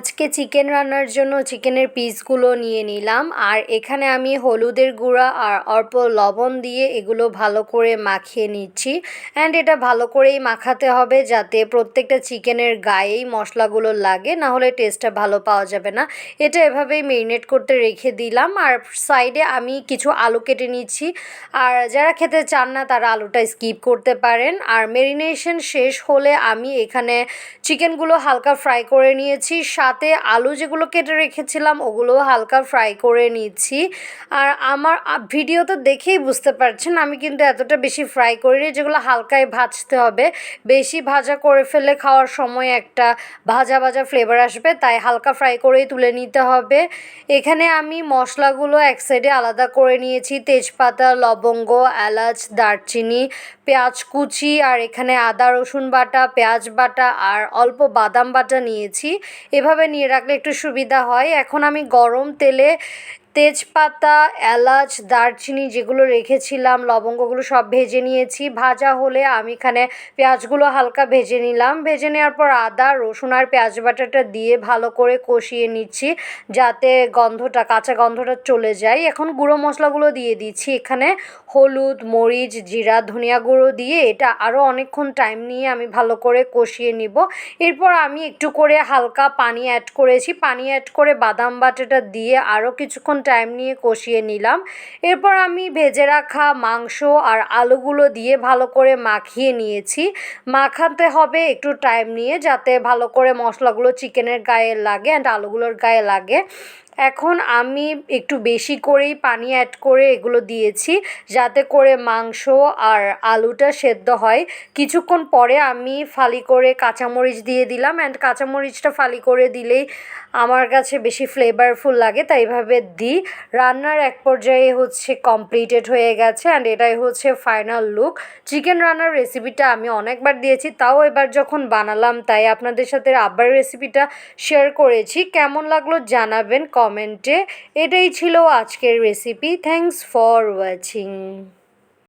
আজকে চিকেন রান্নার জন্য চিকেনের পিসগুলো নিয়ে নিলাম। আর এখানে আমি হলুদের গুঁড়া আর অল্প লবণ দিয়ে এগুলো ভালো করে মাখিয়ে নিচ্ছি। অ্যান্ড এটা ভালো করেই মাখাতে হবে যাতে প্রত্যেকটা চিকেনের গায়েই মশলাগুলো লাগে, না হলে টেস্টটা ভালো পাওয়া যাবে না। এটা এভাবেই মেরিনেট করতে রেখে দিলাম। আর সাইডে আমি কিছু আলু কেটে নিচ্ছি। আর যারা খেতে চান না, তারা আলুটা স্কিপ করতে পারেন। আর মেরিনেশন শেষ হলে আমি এখানে চিকেনগুলো হালকা ফ্রাই করে নিয়েছি। সাথে আলু যেগুলো কেটে রেখেছিলাম, ওগুলো হালকা ফ্রাই করে নিচ্ছি। আর আমার ভিডিও তো দেখেই বুঝতে পারছেন, আমি কিন্তু এতটা বেশি ফ্রাই করিনি, যেগুলো হালকায় ভাজতে হবে। বেশি ভাজা করে ফেলে খাওয়ার সময় একটা ভাজা ভাজা ফ্লেভার আসবে, তাই হালকা ফ্রাই করেই তুলে নিতে হবে। এখানে আমি মশলাগুলো এক সাইডে আলাদা করে নিয়েছি, তেজপাতা, লবঙ্গ, এলাচ, দারচিনি, পেঁয়াজ কুচি, আর এখানে আদা, রসুন বাটা, পেঁয়াজ বাটা, আর অল্প বাদাম বাটা নিয়েছি। এভাবে নিয়ে রাখলে একটু সুবিধা হয়। এখন আমি গরম তেলে তেজপাতা, এলাচ, দারচিনি যেগুলো রেখেছিলাম, লবঙ্গগুলো সব ভেজে নিয়েছি। ভাজা হলে আমি এখানে পেঁয়াজগুলো হালকা ভেজে নিলাম। ভেজে নেওয়ার পর আদা, রসুন আর পেঁয়াজ বাটাটা দিয়ে ভালো করে কষিয়ে নিচ্ছি যাতে গন্ধটা, কাঁচা গন্ধটা চলে যায়। এখন গুঁড়ো মশলাগুলো দিয়ে দিচ্ছি এখানে। হলুদ, মরিচ, জিরা, ধনিয়া গুঁড়ো দিয়ে এটা আরও অনেকক্ষণ টাইম নিয়ে আমি ভালো করে কষিয়ে নিব। এরপর আমি একটু করে হালকা পানি অ্যাড করেছি। পানি অ্যাড করে বাদাম বাটাটা দিয়ে আরও কিছুক্ষণ টাইম নিয়ে কষিয়ে নিলাম। এরপর আমি ভেজে রাখা মাংস আর আলুগুলো দিয়ে ভালো করে মাখিয়ে নিয়েছি। মাখাতে হবে একটু টাইম নিয়ে যাতে ভালো করে মশলাগুলো চিকেনের গায়ে লাগে অ্যান্ড আলুগুলোর গায়ে লাগে। এখন আমি একটু বেশি করেই পানি অ্যাড করে এগুলো দিয়েছি, যাতে করে মাংস আর আলুটা সেদ্ধ হয়। কিছুক্ষণ পরে আমি ফালি করে কাঁচামরিচ দিয়ে দিলাম অ্যান্ড কাঁচামরিচটা ফালি করে দিলেই আমার কাছে বেশি ফ্লেভারফুল লাগে, তাই এভাবে দিই। রান্নার এক পর্যায়ে হচ্ছে কমপ্লিটেড হয়ে গেছে অ্যান্ড এটাই হচ্ছে ফাইনাল লুক চিকেন রান্নার রেসিপিটা আমি অনেকবার দিয়েছি, তাও এবার যখন বানালাম তাই আপনাদের সাথে আবার রেসিপিটা শেয়ার করেছি। কেমন লাগল জানাবেন কমেন্টে। এটাই ছিল আজকের রেসিপি থ্যাংকস ফর ওয়াচিং